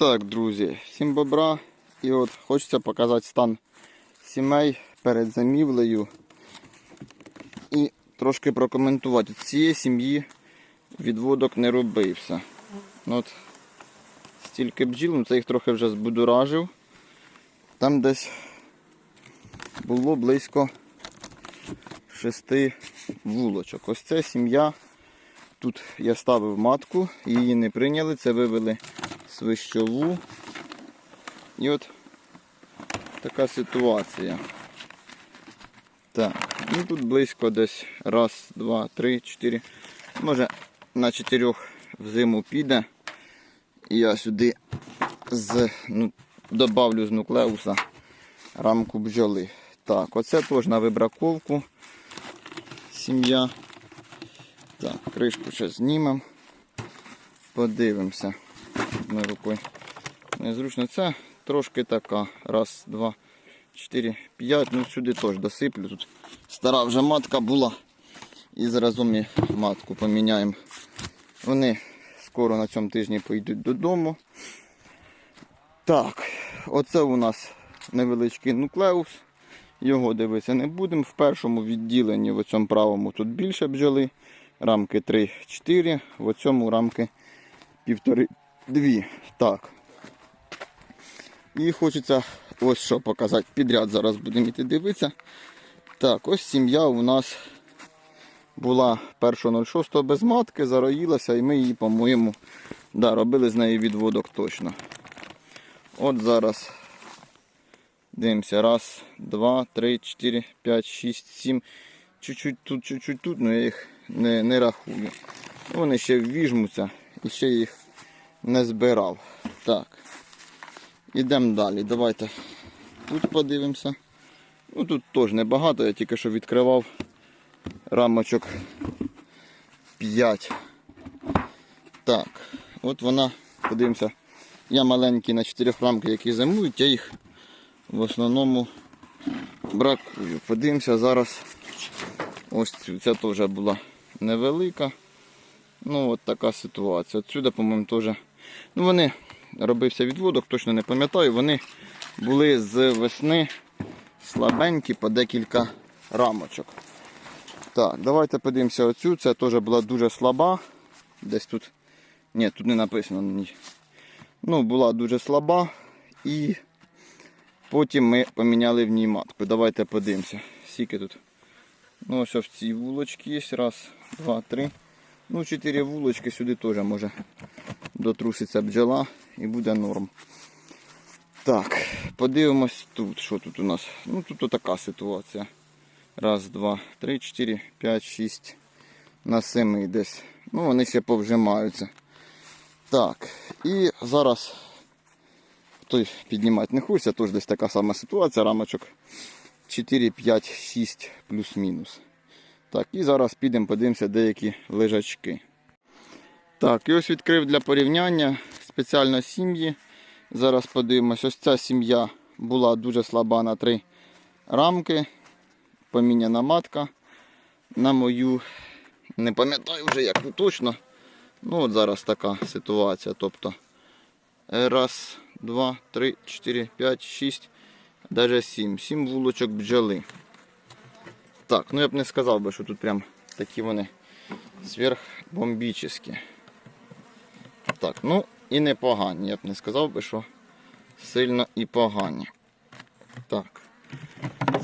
Так, друзі, всім бобра. І от хочеться показати стан сімей перед замівлею. І трошки прокоментувати. З цієї сім'ї відводок не робився. Ну, От стільки бджіл, ну це їх трохи вже збудоражив. Там десь було близько шести вулочок. Ось це сім'я. Тут я ставив матку, її не прийняли, це вивели свищову. І от така ситуація. Так, ну тут близько десь раз, два, три, чотири. Може на чотирьох в зиму піде. І я сюди з, ну, добавлю з нуклеуса рамку бджоли. Так, оце теж на вибраковку сім'я. Так, кришку ще знімемо. Подивимося. Одною рукою. Незручно. Це трошки така. Раз, два, чотири, п'ять. Ну сюди теж досиплю. Тут стара вже матка була. І заразом ми матку поміняємо. Вони скоро на цьому тижні поїдуть додому. Так, оце у нас невеличкий нуклеус. Його дивитися не будемо. В першому відділенні, в цьому правому, тут більше бджоли. Рамки 3-4, в цьому рамки 1,5-2. Так. І хочеться ось що показати. Підряд зараз будемо йти дивитися. Так, ось сім'я у нас була 1.06 без матки, зароїлася і ми її, по-моєму, да, робили з неї відводок точно. От зараз дивимося. Раз, два, три, чотири, п'ять, шість, сім. Чуть-чуть тут, чуть-чуть тут, але я їх не, не рахую. Вони ще ввіжмуться і ще їх не збирав. Так. Ідемо далі. Давайте тут подивимося. Ну тут теж небагато, я тільки що відкривав рамочок 5. Так, от вона, подивимося. Я маленький на 4 рамки, які зимують, я їх в основному бракую. Подивимося зараз. Ось. Ця теж була невелика. Ну от така ситуація. Отсюди, по-моєму, теж. Ну вони робився відводок, точно не пам'ятаю. Вони були з весни слабенькі по декілька рамочок. Так, давайте подивимося оцю. Це теж була дуже слаба. Десь тут. Ні, тут не написано на ній. Ну, була дуже слаба. І потім ми поміняли в ній матку. Давайте подивимося. Скільки тут. Ну, ось в цій вулочці є. Раз, два, три. Ну, чотири вулочки сюди теж може дотруситься бджола і буде норм. Так, подивимось тут, що тут у нас. Ну, тут така ситуація. Раз, два, три, чотири, п'ять, шість. На семи десь. Ну, вони ще повжимаються. Так, і зараз той піднімати не хочеться, теж десь така сама ситуація, рамочок 4, 5, 6 плюс-мінус. Так, і зараз підемо подивимося деякі лежачки. Так, і ось відкрив для порівняння спеціально сім'ї. Зараз подивимось, ось ця сім'я була дуже слаба на три рамки. Поміняна матка. На мою, не пам'ятаю вже як точно. Ну от зараз така ситуація. Тобто раз, два, три, чотири, п'ять, шість, навіть сім. Сім вулочок Так, ну я б не сказав би, що тут прям такі вони сверхбомбічні. Так, ну і непогані. Я б не сказав би, що сильно і погані. Так.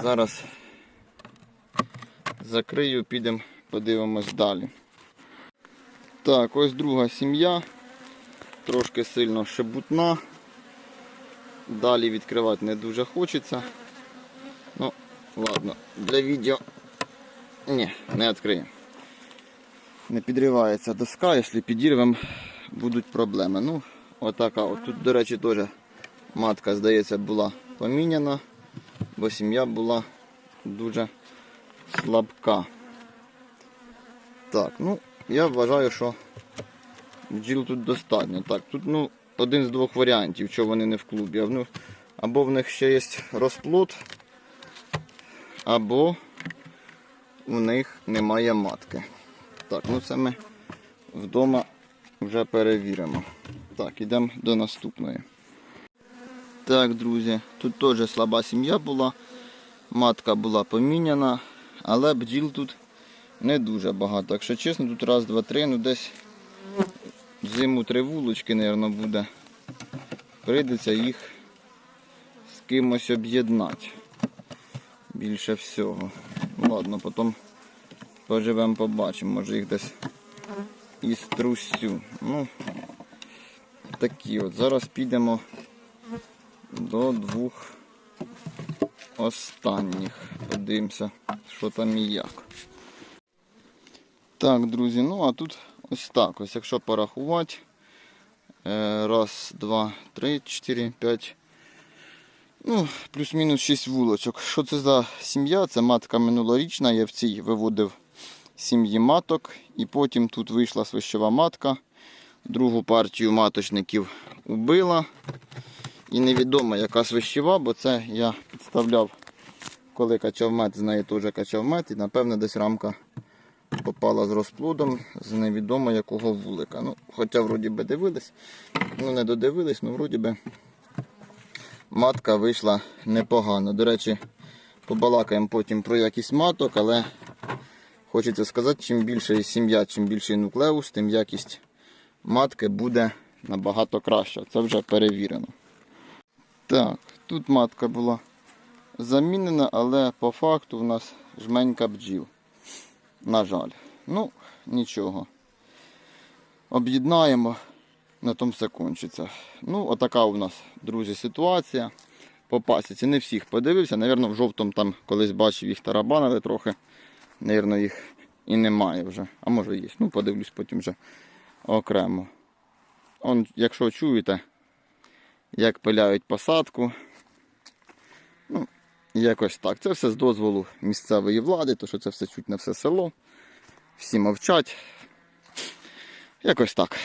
Зараз закрию, підемо, подивимось далі. Так, ось друга сім'я. Трошки сильно шебутна. Далі відкривати не дуже хочеться. Ну, ладно, для відео ні, не відкриємо. Не підривається доска, якщо підірвемо, будуть проблеми. Ну, отака. От тут, до речі, теж матка, здається, була поміняна, бо сім'я була дуже слабка. Так, ну, я вважаю, що бджіл тут достатньо. Так, тут ну, один з двох варіантів, що вони не в клубі. Ну, або в них ще є розплод, або у них немає матки. Так, ну це ми вдома вже перевіримо. Так, йдемо до наступної. Так, друзі, тут теж слаба сім'я була. Матка була поміняна, але бджіл тут не дуже багато. Якщо чесно, тут раз, два, три, ну десь зиму три вулочки, мабуть, буде. Прийдеться їх з кимось об'єднати. Більше всього. Ладно, потім поживемо, побачимо, може їх десь і струсю. Ну, такі от. Зараз підемо до двох останніх. Подивимося, що там і як. Так, друзі, ну а тут ось так. Ось якщо порахувати. Е, Раз, два, три, чотири, п'ять. Ну, плюс-мінус 6 вулочок. Що це за сім'я? Це матка минулорічна. Я в цій виводив сім'ї маток. І потім тут вийшла свищова матка. Другу партію маточників убила. І невідомо яка свищева, бо це я підставляв, коли качав мед, з неї теж качав мед. І напевно десь рамка попала з розплодом з невідомо якого вулика. Ну, Хоча вроді би дивились, ну не додивились, ну вроді би матка вийшла непогано. До речі, побалакаємо потім про якість маток, але хочеться сказати, чим більше сім'я, чим більший нуклеус, тим якість матки буде набагато краща. Це вже перевірено. Так, тут матка була замінена, але по факту в нас жменька бджіл. На жаль. Ну, нічого. Об'єднаємо, на тому все кончиться. Ну, отака у нас, друзі, ситуація. По пасіці не всіх подивився. Навірно, в жовтому там колись бачив їх тарабанили трохи. Навірно, їх і немає вже. А може є. Ну, подивлюсь потім вже окремо. Он, якщо чуєте, як пиляють посадку. Ну, якось так. Це все з дозволу місцевої влади, то що це все чуть на все село. Всі мовчать. Якось так.